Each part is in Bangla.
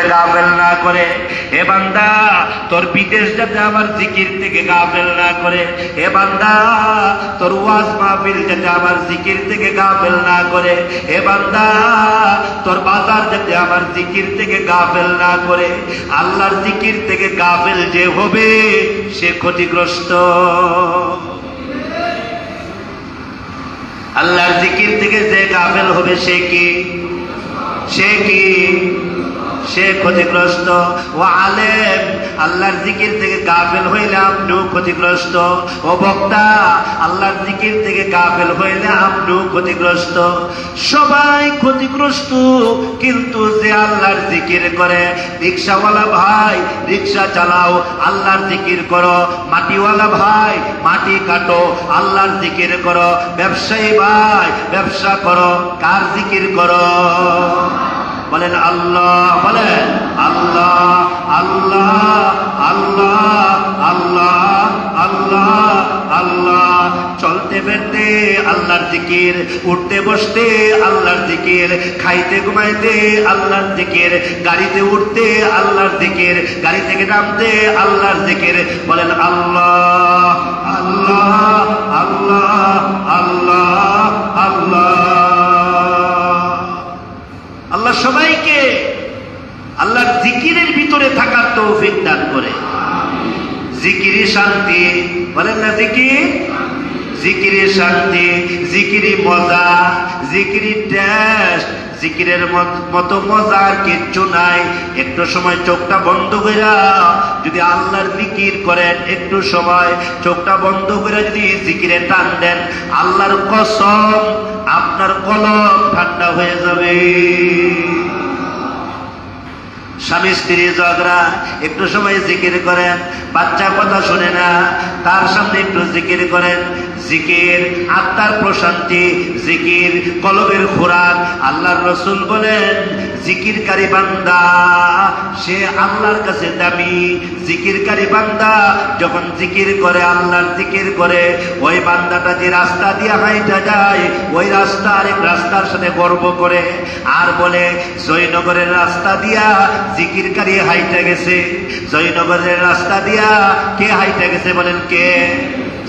করে গাফেল না করে। হে বান্দা, তোর বিদেশ যাতে আমার জিকির থেকে গাফেল না করে। হে বান্দা, তোর ওয়াজ মাহফিল যাতে আমার জিকির থেকে গাফেল না করে। হে বান্দা, তোর বাজার যাতে আমার জিকির থেকে গাফেল না করে। আল্লাহর জিকির থেকে গাফেল যে হবে, সে ক্ষতিগ্রস্ত। আল্লাহর জিকির থেকে যে গাফেল হবে, সে কি? সে কি? সে ক্ষতিগ্রস্ত। ও আলেম, আল্লাহর জিকির থেকে গাফেল হইলে আপনিও ক্ষতিগ্রস্ত। ও বক্তা, আল্লাহর জিকির থেকে গাফেল হইলে আপনিও ক্ষতিগ্রস্ত। সবাই ক্ষতিগ্রস্ত, কিন্তু যে আল্লাহর জিকির করে, রিক্সাওয়ালা ভাই, রিক্সা চালাও, আল্লাহর জিকির করো। মাটিওয়ালা ভাই, মাটি কাটো, আল্লাহর জিকির করো। ব্যবসায়ী ভাই, ব্যবসা করো। কার জিকির করো? বলেন আল্লাহ বলেন আল্লাহ আল্লাহ আল্লাহ আল্লাহ আল্লাহ আল্লাহ। চলতে ফিরতে আল্লাহর জিকির, উঠতে বসতে আল্লাহর জিকির, খাইতে ঘুমাইতে আল্লাহর জিকির, গাড়িতে উঠতে আল্লাহর জিকির, গাড়ি থেকে নামতে আল্লাহর জিকির। বলেন আল্লাহ আল্লাহ আল্লাহ আল্লাহ আল্লাহ। সবাইকে আল্লাহর জিকিরের ভিতরে থাকার তৌফিক দান করে। জিকিরি শান্তি, বলেন না জিকির? জিকিরি শান্তি, জিকিরি মজা, জিকিরি টেস্ট, জিকিরের মত- মজা আর কিচ্ছু নাই। একটু সময় চোখটা বন্ধ করে যদি আল্লাহর জিকির করেন, একটু সময় চোখটা বন্ধ করে যদি জিকিরে টান দেন, আল্লাহর কসম আপনার কলম ঠান্ডা হয়ে যাবে। স্বামী স্ত্রী ঝগড়া, একটু সময় জিকির করেন, বাচ্চা কথা শুনে না, তার সামনে একটু জিকির করেন। জিকির, আত্মার প্রশান্তি, জিকির, কলবের খোরাক, আল্লাহর রসুল বলেন জিকিরকারী বান্দা, সে আল্লাহর কাছে দামি। জিকিরকারী বান্দা যখন জিকির করে, আল্লাহর জিকির করে, ওই বান্দাটা যে রাস্তা দিয়ে হাইটা যায়, ওই রাস্তা আরেক রাস্তার সাথে গর্ব করে। আর বলে, জয়নগরের রাস্তা দিয়া জিকিরকারী হাইটা গেছে। জয়নগরের রাস্তা দিয়া কে হাইটা গেছে বলেন কে?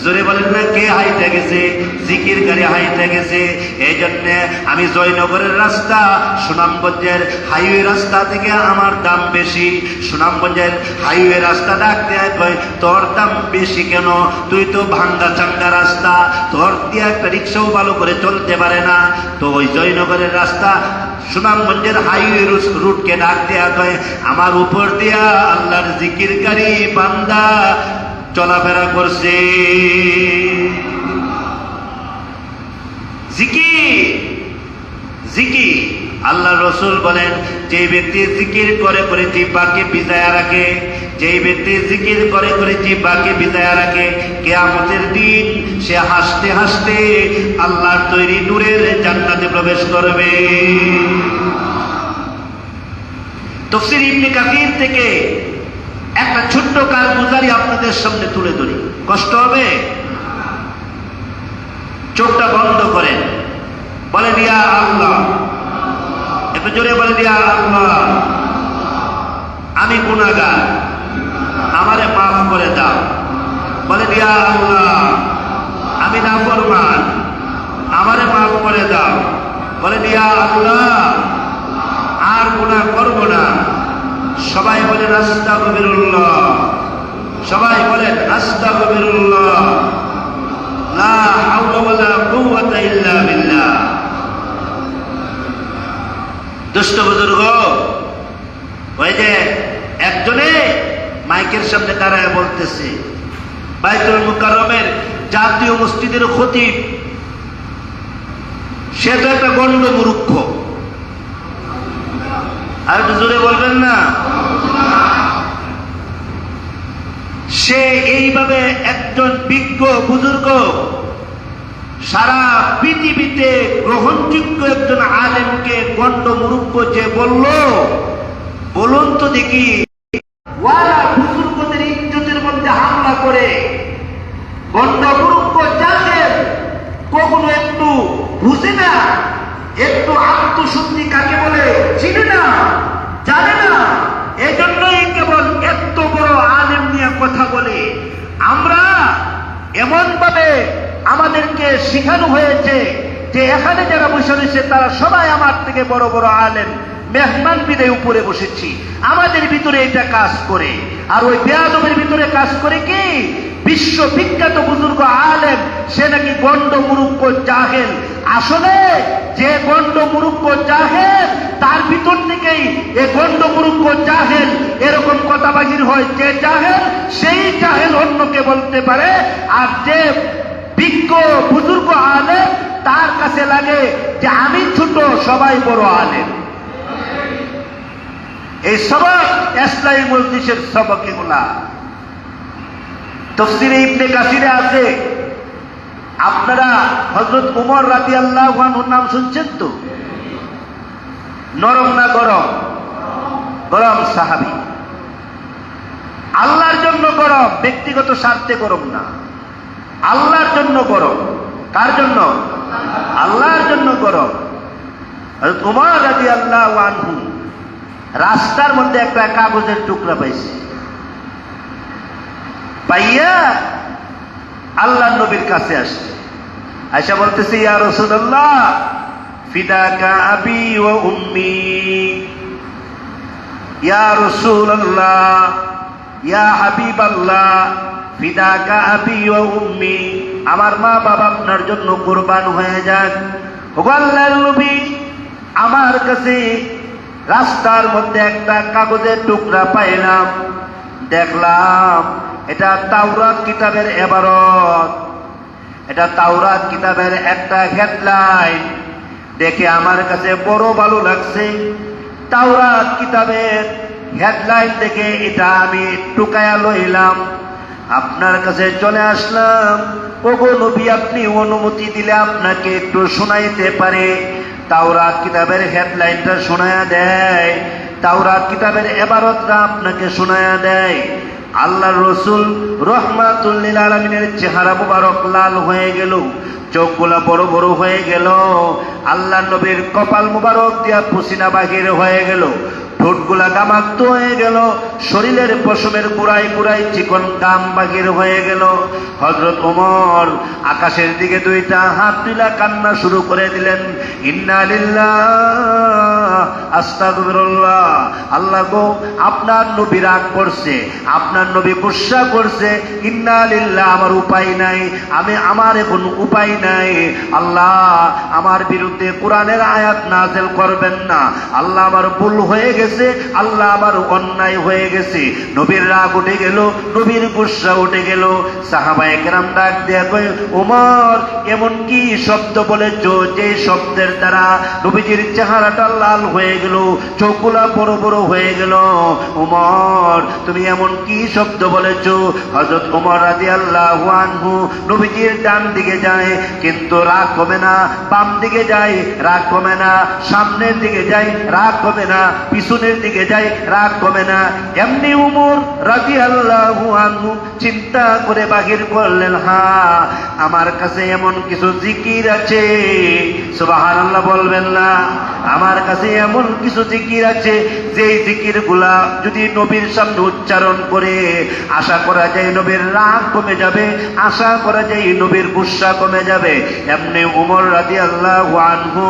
জোরে বলেন না, কে হাইটা গেছে? জিকির গাড়ি হাইটা গেছে। এই জন্যে আমি জয়নগরের রাস্তা, সুনামগঞ্জের হাইওয়ে রাস্তা থেকে আমার দাম বেশি। সুনামগঞ্জের হাইওয়ে রাস্তা ডাকতে কয় তোর দাম বেশি কেন? তুই তো ভাঙ্গা চাঙ্গা রাস্তা, তোর দিয়ে একটা রিক্সাও ভালো করে চলতে পারে না। তো ওই জয়নগরের রাস্তা, সুনামগঞ্জের হাইওয়ে রুটকে ডাক দেয়া আমার উপর দিয়া আল্লাহর জিকিরকারী বান্দা চলাফেরা করছে। জিকির জিকির। আল্লাহ রসুল বলেন যে ব্যক্তি জিকির করে করে জিব্বাকে বিজায়া রাখে, যেই ব্যক্তি জিকির করে করে জিব্বাকে বিজায়া রাখে, কেয়ামতের দিন সে হাসতে হাসতে আল্লাহর তৈরি নূরের জান্নাতে প্রবেশ করবে। তফসির ইবনে কাকির থেকে একটা ছোট্ট কাজ গুজারি আপনাদের সামনে তুলে ধরি। কষ্ট হবে? চোখটা বন্ধ করেন। বলে দিয়া আল্লাহ। একটু জোরে বলে দিয়া আল্লাহ। আমি গুণাগার আমারে মাফ করে দাও। বলে দিয়া আল্লাহ। আমি না নাফরমান। আমারে মাফ করে দাও। বলে দিয়া আল্লাহ। আর গুণা করব না। সবাই বলেন আস্তা কবিরুল্লাহ সবাই বলেন রাস্তা কবিরুল্লাহ লা হাওলা ওয়ালা কুওয়াতা ইল্লা বিল্লাহ। দুষ্ট বুজুর্গ, ওই যে একজনে মাইকের সামনে দাঁড়ায় বলতেছে, বাইতুল মুকাররমের জাতীয় মসজিদের খতিব। সে তো একটা গণ্ড মূর্খ। আর জোরে বলবেন না? সে এইভাবে একজন বিজ্ঞ বুজুর্গ সারা পৃথিবীতে গ্রহণযোগ্য একজন আলেমকে গণ্ড মুরুক্ষ যে বলল, বলুন তো দেখি, ওয়ারা বুজুর্গদের ইজ্জতের মধ্যে হামলা করে গণ্ড মুরুক্ষ জানেন কখনো একটু বুঝে না, একটু আত্মশুদ্ধি কাকে বলে, চিনে না? এমন ভাবে আমাদেরকে শিখানো হয়েছে যে এখানে যারা বসে রয়েছে, তারা সবাই আমার থেকে বড় বড় আলেন মেহমান বিদায় উপরে বসেছি। আমাদের ভিতরে এটা কাজ করে। আর ওই বেয়াদবের ভিতরে কাজ করে কি? বিশ্ব বিখ্যাত বুজুর্গ আলেম, সে নাকি গন্ড মুরুক্ষ জাহেল। আসলে যে গন্ড মুরুক্ষ জাহেল তার ভিতর থেকেই এ গন্ড মুরুক্ষ জাহেল, এরকম কথা বাহির হয়। যে জাহেল, সেই জাহেল অন্যকে বলতে পারে। আর যে বিজ্ঞ, বুজুর্গ আলেম, তার কাছে লাগে যে আমি ছোট, সবাই বড় আলেম। এই সবক ইসলামী মজলিসের সবক এগুলা। তফসিরে ইবনে কাসিরে আছে। আপনারা হজরত উমর রাতি আল্লাহ নাম শুনছেন তো? নরম না গরম? গরম সাহাবি। আল্লাহর জন্য গরম, ব্যক্তিগত স্বার্থে গরম না। আল্লাহর জন্য গরম। কার জন্য? আল্লাহর জন্য গরম। তোমার রাজি আল্লাহ আনহু রাস্তার মধ্যে একটা কাগজের টুকরা পাইছে। পাইয়া আল্লাহ নবীর কাছে আসছে। আয়সা বলতেছে, ইয়া রাসূলুল্লাহ ওয়া উম্মি। ইয়া রাসূলুল্লাহ, ইয়া হাবিবাল্লাহ, ফিদাকা আবি ওয়া উম্মি। আমার মা বাবা আপনার জন্য কুরবান হয়ে ওগো আল্লাহর নবী, আমার কাছে রাস্তার মধ্যে একটা কাগজের টুকরা পাইলাম। দেখলাম এটা তাওরাত কিতাবের এবারত। এটা তাওরাত কিতাবের একটা হেডলাইন। দেখে আমার কাছে বড় ভালো লাগছে। তাওরাত কিতাবের হেডলাইন দেখে এটা আমি টুকায়া লইলাম। আপনার কাছে চলে আসলাম। ওগো নবী, আপনি অনুমতি দিলে আপনাকে একটু শোনাইতে পারে। তাওরাত কিতাবের হেডলাইনটা শোনায়া দেয়। তাওরাত কিতাবের এবারতটা আপনাকে শোনায়া দেয়। আল্লাহ রসুল রহমাতুল্লিল আলমিনের চেহারা মুবারক লাল হয়ে গেল, চোখগুলা বড় বড় হয়ে গেল আল্লাহ নবীর কপাল মুবারক দিয়া পুসিনা বাহির হয়ে গেল, ঠোঁটগুলা গামাক্ত হয়ে গেল, শরীরের পশমের গুড়াই গুড়াই চিকন গাম বাগির হয়ে গেল। হজরত ওমর আকাশের দিকে দুইটা হাত তুলা কান্না শুরু করে দিলেন, ইন্না আস্তাগফিরুল্লাহ। আল্লাহ গো, আপনার নবী রাগ করছে, আপনার নবী গুসা করছে। ইন্না আমার উপায় নাই, আমি আমার এখন উপায় নাই। আল্লাহ, আমার বিরুদ্ধে কোরআনের আয়াত নাজেল করবেন না। আল্লাহ আমার ভুল হয়ে গেছে, আল্লাহ আমার অন্যায় হয়ে গেছে। নবীর রাগ উঠে গেল, নবীর গুসা উঠে গেল। সাহাবায়ে কেরাম ডাক দেয়া কই ওমর এমন কি শব্দ বলেছ? যে শব্দের দ্বারা নবীজির চেহারাটা লাল হয়ে গেল চোখগুলা বড় বড় হয়ে গেল। ওমর তুমি এমন কি শব্দ বলেছ? হজরত ওমর রাজি আল্লাহ নবীজির ডান দিকে যায়, কিন্তু রাগ কমে না, বাম দিকে যায়, রাগ কমে না, সামনের দিকে যায়, রাগ কমে না, পিছনের দিকে যায়, রাগ কমে না। এমনি উমর রাজি আল্লাহ চিন্তা করে বাহির করলেন, হা, আমার কাছে এমন কিছু জিকির আছে। সুবাহান আল্লাহ বলবেন না। আমার কাছে এমন কিছু জিকির আছে, যেই জিকিরগুলা যদি নবীর সামনে উচ্চারণ করে, আশা করা যায় নবীর রাগ কমে যাবে, আশা করা যায় নবীর গুসা কমে যাবে। এমনি উমর রাজি আল্লাহ আনহু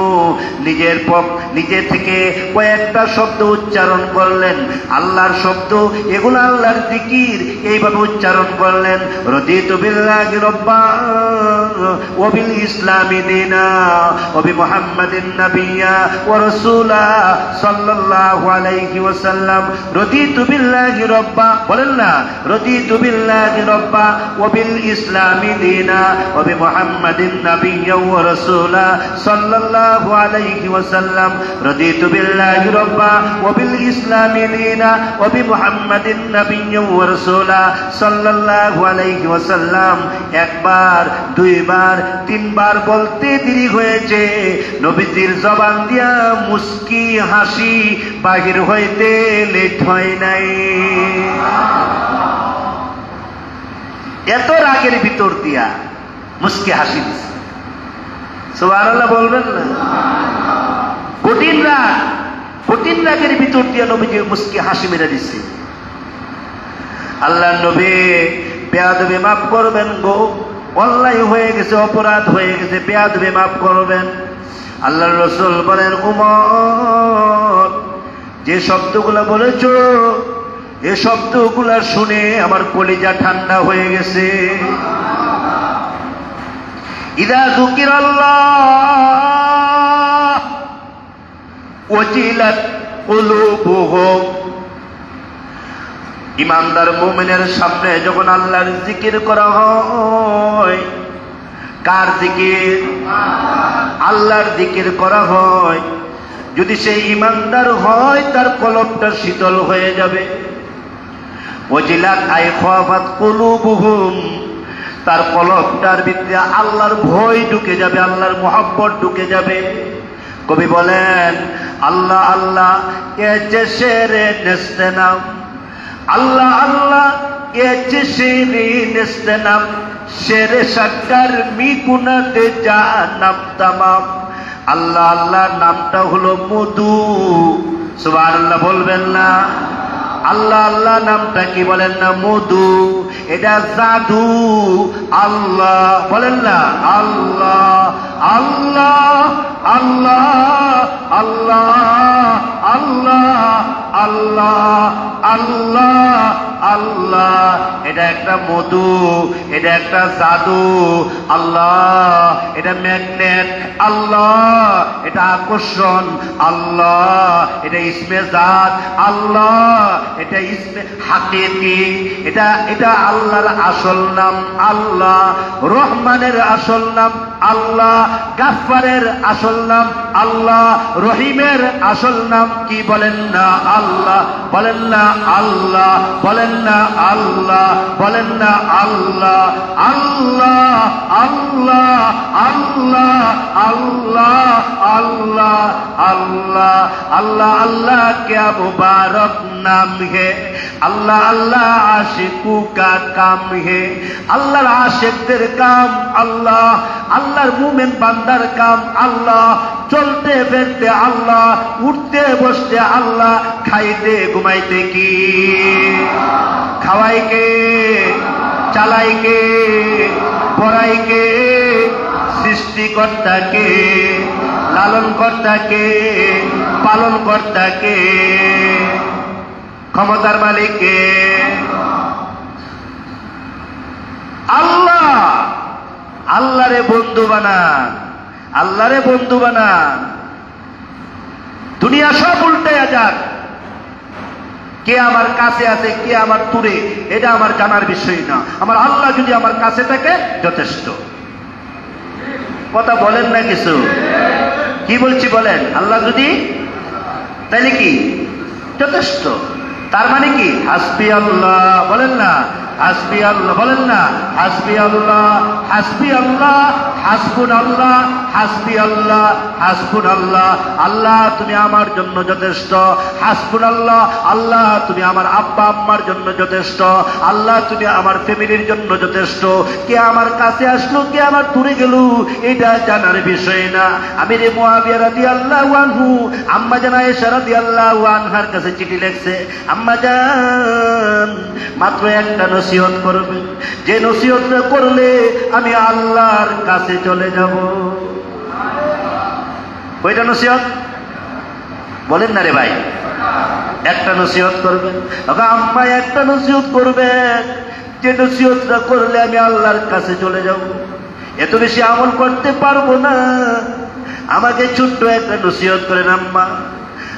নিজের পক, নিজে থেকে কয়েকটা শব্দ উচ্চারণ করলেন। আল্লাহর শব্দ, এগুলো আল্লাহর জিকির। এইভাবে উচ্চারণ করলেন। রদিত বিল্লাহি রব্বা। রাসূলা সাল্লাল্লাহু আলাইহি ওয়াসাল্লাম রদিতু বিল্লাহি রব্বা বলেন না রদিতু বিল্লাহি রব্বা ওবিল ইসলামি দিনা ওবি মুহাম্মাদিন নাবিয়্যা ওয়া রাসূলা সাল্লাল্লাহু আলাইহি ওয়াসাল্লাম রদিতু বিল্লাহি রব্বা ওবিল ইসলামি দিনা ওবি মুহাম্মাদিন নাবিয়্যা ওয়া রাসূলা সাল্লাল্লাহু আলাইহি ওয়াসাল্লাম একবার, দুইবার তিনবার বলতে দেরি হয়েছে। নবীজির জবান দিয়া মুস্কি হাসি বাহির হইতে লেট হয় নাই। এত রাগের ভিতর দিয়া মুস্কি হাসি দিছে। সুবহানাল্লাহ বলবেন না? কঠিন রাগ, কঠিন রাগের ভিতর দিয়া নবীজি মুস্কি হাসি মেরে দিছে। আল্লাহ নবী, বেয়াদবি মাফ করবেন গো। অন্যায় হয়ে গেছে, অপরাধ হয়ে গেছে, বেয়াদবে মাফ করবেন। আল্লাহ রসুল বলেন, উমর, যে শব্দগুলো বলেছ, এ শব্দগুলা শুনে আমার কলিজা ঠান্ডা হয়ে গেছে। ইদা জুকির আল্লাহ কুলুবুহুম ইমানদার মুমিনের সামনে যখন আল্লাহর জিকির করা হয়, কার জিকির? আল্লাহর জিকির করা হয়। যদি সে ইমানদার হয়, তার কলবটা শীতল হয়ে যাবে। তার কলবটার ভিতরে আল্লাহর ভয় ঢুকে যাবে, আল্লাহর মোহাব্বত ঢুকে যাবে। কবি বলেন, আল্লাহ আল্লাহ, এ যে শেরে নেস্তে নাম আল্লাহ আল্লাহ নাম শেরে সাক্কার মি গুনাতে যা নাম তামাম। আল্লাহ আল্লাহ, নামটা হলো মধু। সুবহানাল্লাহ বলবেন না। আল্লাহ আল্লাহ, নামটা কি বলেন না? মধু। এটা জাদু। আল্লাহ, বলেন না? আল্লাহ আল্লাহ আল্লাহ আল্লাহ আল্লাহ। আল্লাহ আল্লাহ আল্লাহ। এটা একটা মধু, এটা একটা জাদু। আল্লাহ, এটা ম্যাগনেট। আল্লাহ, এটা আকর্ষণ। আল্লাহ, এটা ইসমে জাত। আল্লাহ, এটা ইসমে হাকিকি। এটা এটা আল্লাহর আসল নাম। আল্লাহ, রহমানের আসল নাম। আল্লাহ গাফারের আসল নাম, আল্লাহ রহিমের আসল নাম কি বলেন না? আল্লাহ বলেন না আল্লাহ, বলেন না আল্লাহ, বলেন না আল্লাহ আল্লাহ আল্লাহ আল্লাহ আল্লাহ আল্লাহ আল্লাহ আল্লাহ আল্লাহ কে মুবারক নাম হে? আল্লাহ আল্লাহ আশিকু কা কাম হে? আল্লাহর আশেকদের কাম আল্লাহ আল্লাহ আল্লাহর মুমেন বান্দার কাম আল্লাহ, চলতে ফেরতে আল্লাহ, উঠতে বসতে আল্লাহ, খাইতে ঘুমাইতে কি? খাওয়াই কে? চালাই কে? পড়াই কে? সৃষ্টিকর্তাকে লালন কর্তাকে পালন কর্তাকে ক্ষমতার মালিককে আল্লাহ! আল্লাহরে বন্ধু বানান আল্লাহরে বন্ধু বানান দুনিয়া সব উল্টে যাক। কে আমার কাছে আছে, কে আমার দূরে, এটা আমার জানার বিষয় না। আমার আল্লাহ যদি আমার কাছে থাকে, যথেষ্ট। কথা বলেন না কিছু। কি বলছি বলেন? আল্লাহ যদি, তাইলে কি? যথেষ্ট। তার মানে কি? হাসবি আল্লাহ। বলেন না হাসবি আল্লাহ বলেন না হাসবি আল্লাহ হাসবি আল্লাহ হাসবুন আল্লাহ হাসবি আল্লাহ হাসবুন আল্লাহ আল্লাহ তুমি আমার জন্য যথেষ্ট। হাসবুন আল্লাহ আল্লাহ তুমি আমার আব্বা আম্মার জন্য যথেষ্ট। আল্লাহ তুমি আমার ফ্যামিলির জন্য যথেষ্ট। কে আমার কাছে আসলো, কে আমার দূরে গেল, এটা জানার বিষয় না। আমি রে মোয়াবিয়া রাদি আল্লাহ আনহু, আম্মা জানা এসা রাদি আল্লাহ আনহার কাছে চিঠি লেখছে, আম্মা জান, মাত্র একটা নসিহত করবে। যে নসিহতটা করলে আমি আল্লাহর কাছে চলে যাব। ওইটা নসিহত? বলেন না রে ভাই। একটা নসিহত করবেন। আম্মা, একটা নসিহত করবেন। যে নসিহতটা করলে আমি আল্লাহর কাছে চলে যাব। এত বেশি আমল করতে পারব না। আমাকে ছোট্ট একটা নসিহত করেন আম্মা।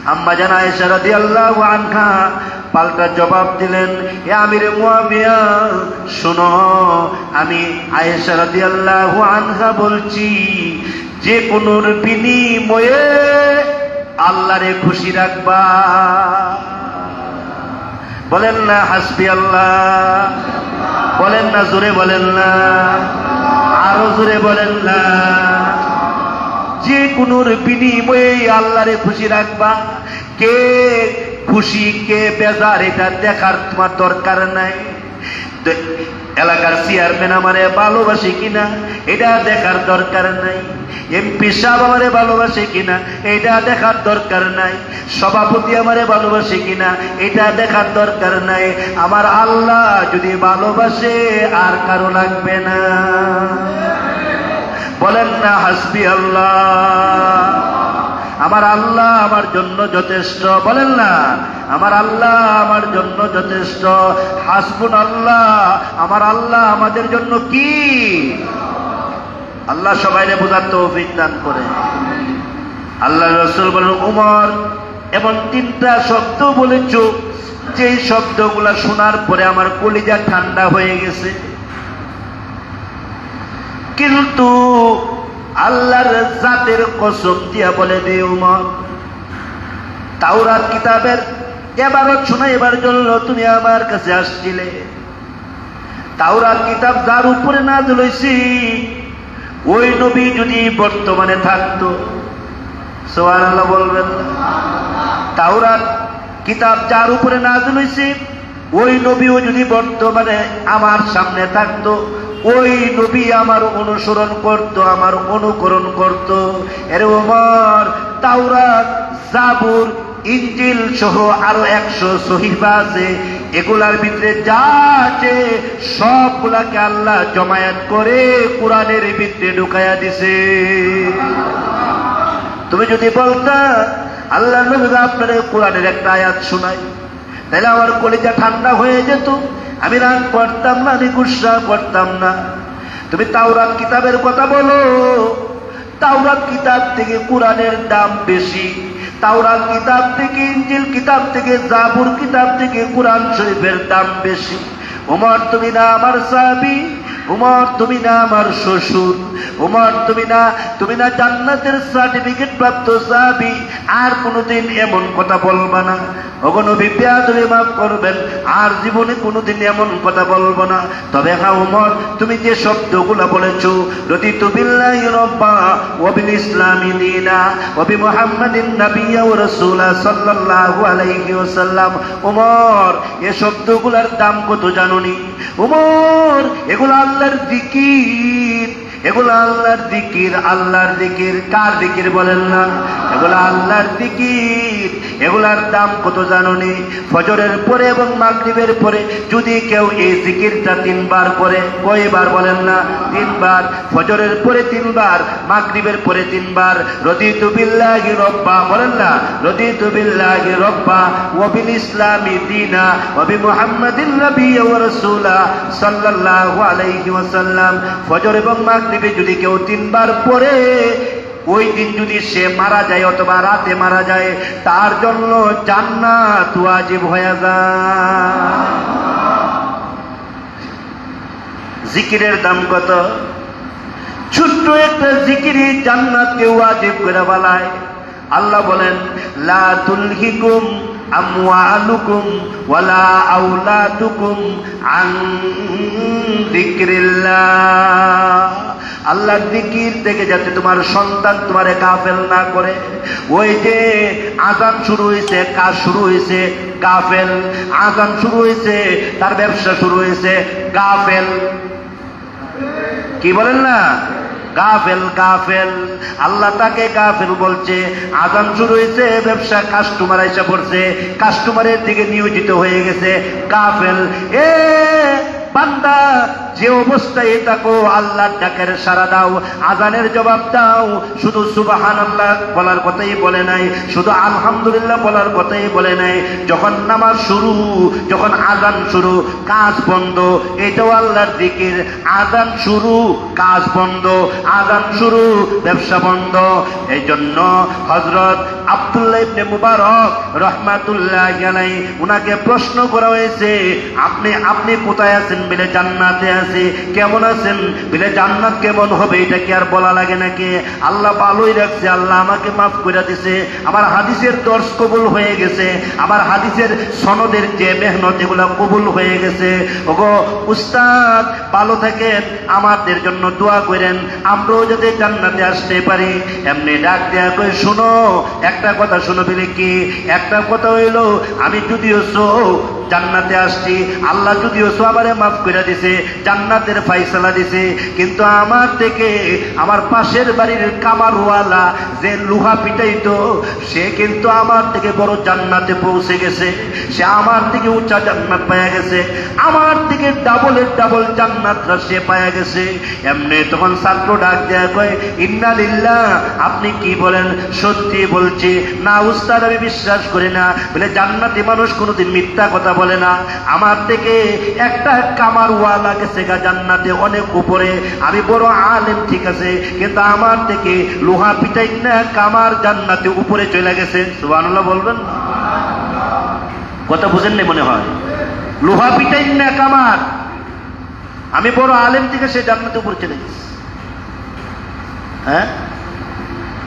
আম্মা জানা এসারা দিয়ে আল্লাহ আনহা পাল্টা জবাব দিলেন, এ আমির মুয়াবিয়া, শোনো, আমি আয়েশা রাদিয়াল্লাহু আনহা বলছি, যে কোনোর বিনিময়ে আল্লাহরে খুশি রাখবা। বলেন না, হাসবি আল্লাহ। বলেন না, জোরে বলেন না। আরও জোরে বলেন না। যে কোনোর বিনিময়ে আল্লাহরে খুশি রাখবা, কে খুশি কে বেজার, এটা দেখার তোমার দরকার নাই। এলাকার চেয়ারম্যান আমারে ভালোবাসে কিনা, এটা দেখার দরকার নাই। এমপি সাহেব আমারে ভালোবাসে কিনা, এটা দেখার দরকার নাই। সভাপতি আমারে ভালোবাসে কিনা, এটা দেখার দরকার নাই। আমার আল্লাহ যদি ভালোবাসে, আর কারও লাগবে না। বলেন না, হাসবি আল্লাহ। আমার আল্লাহ আমার জন্য যথেষ্ট। বলেন না, আমার আল্লাহ আমার জন্য যথেষ্ট। হাসবুন আল্লাহ, আমার আল্লাহ আমাদের জন্য কি? আল্লাহ সবাইরে বোঝার তৌফিক দান করে। আল্লাহ রসুল বলেন, উমর, এমন তিনটা শব্দ বলেছ যে শব্দগুলা শোনার পরে আমার কলিজা ঠান্ডা হয়ে গেছে। কিন্তু আল্লাহর জাতের কসম দিয়া বলে দে উমর তাওরাত কিতাবের এবারত শোনাইবার জন্য তুমি আমার কাছে আসছিলে তাওরাত কিতাব যার উপরে না হইছি, ওই নবী যদি বর্তমানে থাকতো সোহান আল্লাহ বলবেন? তাওরাত কিতাব যার উপরে না হয়েছে ওই নবীও যদি বর্তমানে আমার সামনে থাকতো ওই নবী আমার অনুসরণ করত, আমার অনুকরণ করত। এর ওমর তাওরাত, জাবুর ইঞ্জিল সহ আরও একশো সহিফা আছে। এগুলার ভিতরে যা আছে, সবগুলাকে আল্লাহ জমায়েত করে কোরআনের ভিতরে ঢুকাইয়া দিছে। তুমি যদি বলতা, আল্লাহ নবী আপনার কোরআনের একটা আয়াত শোনাই তাহলে আমার কলিজা ঠান্ডা হয়ে যেত। আমি রাগ করতাম না, আমি গুসা করতাম না। তুমি তাওরাত কিতাবের কথা বলো। তাওরাত কিতাব থেকে কোরআনের দাম বেশি। তাওরাত কিতাব থেকে ইঞ্জিল কিতাব থেকে জাবুর কিতাব থেকে কোরআন শরীফের দাম বেশি। ওমর, তুমি না আমার সাহাবি? উমর, তুমি না আমার শ্বশুর। উমর, তুমি না তুমি না জান্নাতের সার্টিফিকেট প্রাপ্ত সাহাবি। আর কোনোদিন এমন কথা বলবা না। ওগো নবী তুমি মাফ করবেন। আর জীবনে কোনোদিন এমন কথা বলব না। তবে হ্যাঁ উমর, তুমি যে শব্দগুলো বলেছ রতি তুবিল্লাহি রব্বা ওবিল ইসলামি দিনা ওবি মুহাম্মাদিন নাবিয়্যা ওয়া রাসূলা সাল্লাল্লাহু আলাইহি ওয়াসাল্লাম। উমর, এ শব্দগুলোর দাম কত জানোনি? উমর, এগুলো আল্লাহর জিকির এগুলো আল্লাহর দিকির আল্লাহর দিকির, কার দিকির বলেন না? এগুলো আল্লাহর দিকির। এগুলার দাম কত জাননি? ফজরের পরে এবং মাগরিবের পরে যদি কেউ এই জিকিরটা তিনবার করে কয়বার বলেন না? তিনবার। ফজরের পরে তিনবার, মাগরিবের পরে তিনবার। রদিতু বিল্লাহি রব্বা, বলেন না? রদিতু বিল্লাহি রব্বা, ওয়া বিল ইসলামি দীনা, ওয়া বি মুহাম্মাদিন নাবিয়্যা ওয়া রাসূলা সাল্লাল্লাহু আলাইহি ওয়াসাল্লাম। ফজর এবং মাগরিবে যদি কেউ তিনবার পড়ে, ওই দিন যদি সে মারা যায় অথবা রাতে মারা যায়, তার জন্য জান্নাত ওয়াজিব হয়ে যায়। জিকিরের দাম কত? ছোট্ট একটা জিকিরই জান্নাতকে ওয়াজিব করে বলায় আল্লাহ বলেন, লা তুলহিকুম আমওয়ালুকুম ওয়ালা আওলাদুকুম আন যিকরিল্লাহ আল্লাহর দিকির থেকে যাতে তোমার সন্তান তোমারে কাফেল না করে। ওই যে আজান শুরু হয়েছে কাজ শুরু হয়েছে কাফেল আজান শুরু হয়েছে তার ব্যবসা শুরু হয়েছে কাফেল কি বলেন না? গাফেল গাফেল। আল্লাহ তাকে গাফেল বলছে, আজান শুরু হয়েছে, ব্যবসা কাস্টমার এসে পড়ছে কাস্টমারের দিকে নিয়োজিত হয়ে গেছে, গাফেল। এ বান্দা, যে অবস্থায় থাকো, আল্লাহর ডাকের সারা দাও, আজানের জবাব দাও। শুধু সুবাহান আল্লাহ বলার কথাই বলে নাই, শুধু আলহামদুলিল্লাহ বলার কথাই বলে নাই। যখন নামাজ শুরু, যখন আজান শুরু, কাজ বন্ধ, এটাও আল্লাহর দিকের আজান শুরু, কাজ বন্ধ, আজান শুরু, ব্যবসা বন্ধ। এই জন্য হজরত আব্দুল্লাহ ইবনে মুবারক রহমাতুল্লাহ উনাকে প্রশ্ন করা হয়েছে, আপনি আপনি কোথায় আছেন? বলে জান্নাতে আছে। কেমন আছেন? বলে জান্নাত কেমন হবে এটা কি আর বলা লাগে নাকি? আল্লাহ ভালোই রাখছে, আল্লাহ আমাকে মাফ করে দিছে। আমার হাদিসের দর্শ কবুল হয়ে গেছে। আমার হাদিসের সনদের যে মেহনত, এগুলো কবুল হয়ে গেছে। ওগো, উস্তাদ, ভালো থাকেন, আমাদের জন্য দোয়া করেন। আমরাও যাতে জান্নাতে আসতে পারি। এমনি ডাক দেয়া করে শুনো, একটা কথা শুনো বলে কি? একটা কথা হইল, আমি যদিও সো জান্নাতে আসছি। আল্লাহ যদিও সবারে মাফ করে দিছে, জান্নাতের ফাইসলা দিছে, কিন্তু আমার থেকে আমার পাশের বাড়ির কামারওয়ালা যে লোহা পিটাইতো, সে কিন্তু আমার থেকে বড় জান্নাতে পৌঁছে গেছে। সে আমার থেকে উঁচা জান্নাত পাওয়া গেছে। আমার থেকে ডাবলের ডাবল জান্নাতরা সে পাওয়া গেছে। এমনি তখন ছাত্র ডাক দেয়া কয় ইন্নালিল্লাহ আপনি কি বলেন? সত্যি বলছি। না, উস্তাদ, আমি বিশ্বাস করি না। বলে, জান্নাতি মানুষ কোনোদিন মিথ্যা কথা বলে না, আমার থেকে একটা কামার ওয়ালা গেছে গা জান্নাতে অনেক উপরে। আমি বড় আলেম, ঠিক আছে, কিন্তু আমার থেকে লোহা পিটাই না কামার জান্নাতে উপরে চলে গেছে। সুবহানাল্লাহ বলবেন কথা বুঝেন নাই মনে হয়? লোহা পিটাই না কামার। আমি বড় আলেম থেকে সে জান্নাতে উপরে চলে গেছে। হ্যাঁ?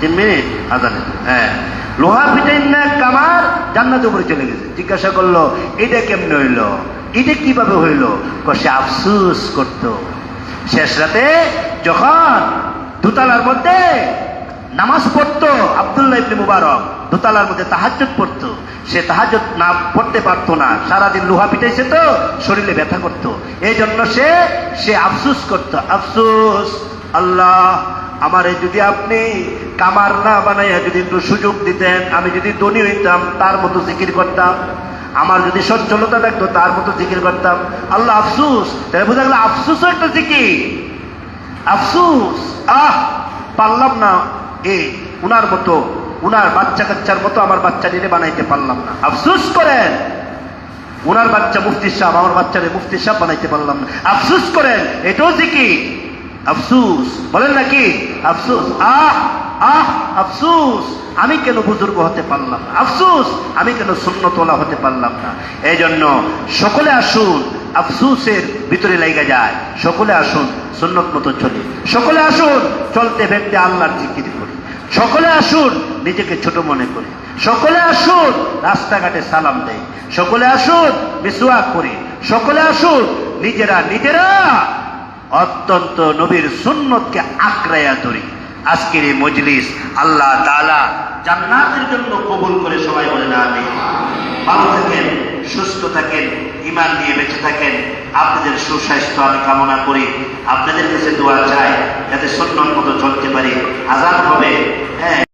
তিন মিনিট আজানে হ্যাঁ। লোহা পিটাই না, কামার জান্নাত উপরে চলে গেছে। জিজ্ঞাসা করল, এটা কেমনে হইল? এটা কীভাবে হইল? সে আফসুস করত। শেষ রাতে যখন দুতলার মধ্যে নামাজ পড়তো আব্দুল্লাহ ইবনে মুবারক, দোতলার মধ্যে তাহাজ্জুদ পড়তো। সে তাহাজ্জুদ না পড়তে পারতো না। সারাদিন লোহা পিটাইছে তো, শরীরে ব্যথা করতো। এই জন্য সে সে আফসুস করতো। আফসুস, আল্লাহ। আমারে যদি আপনি কামার না বানাইয়া যদি একটু সুযোগ দিতেন, আমি যদি ধনী হইতাম, তার মতো জিকির করতাম, আমার যদি সচ্ছলতা থাকতো, তার মতো জিকির করতাম। আল্লাহ আফসুস, তাহলে বোঝা গেল আফসুসও একটা জিকির। আফসুস, আহ, পারলাম না। এ, উনার মতো, উনার বাচ্চা কাচ্চার মতো আমার বাচ্চা নিয়ে বানাইতে পারলাম না। আফসুস করেন। উনার বাচ্চা মুফতি সাহেব, আমার বাচ্চারে মুফতি সাহেব বানাইতে পারলাম না। আফসুস করেন, এটাও জিকি আফসুস। বলেন নাকি আফসুস। আহ আহ, আফসুস। আমি কেন বুজুর্গ হতে পারলাম না? আফসুস, আমি কেন শূন্যতলা হতে পারলাম না? এই জন্য সকলে আসুন, আফসুসের ভিতরে লেগে যায়। সকলে আসুন, সুন্নত মতো চলি। সকলে আসুন, চলতে ফেরতে আল্লাহর জিকির করি। সকলে আসুন, নিজেকে ছোট মনে করি। সকলে আসুন, রাস্তাঘাটে সালাম দেয় সকলে আসুন মিসুয়া করি। সকলে আসুন, নিজেরা নিজেরা অত্যন্ত নবীর সুন্নতকে আঁকড়াইয়া ধরি। আজকের এই মজলিস আল্লাহ তাআলা জান্নাতের জন্য কবুল করে সবাই বলে না আমি ভালো থাকেন, সুস্থ থাকেন ইমান নিয়ে বেঁচে থাকেন। আপনাদের সুস্বাস্থ্য আমি কামনা করি। আপনাদের কাছে দোয়া চাই যাতে সন্ন্যত মতো চলতে পারি। আজাদ হবে? হ্যাঁ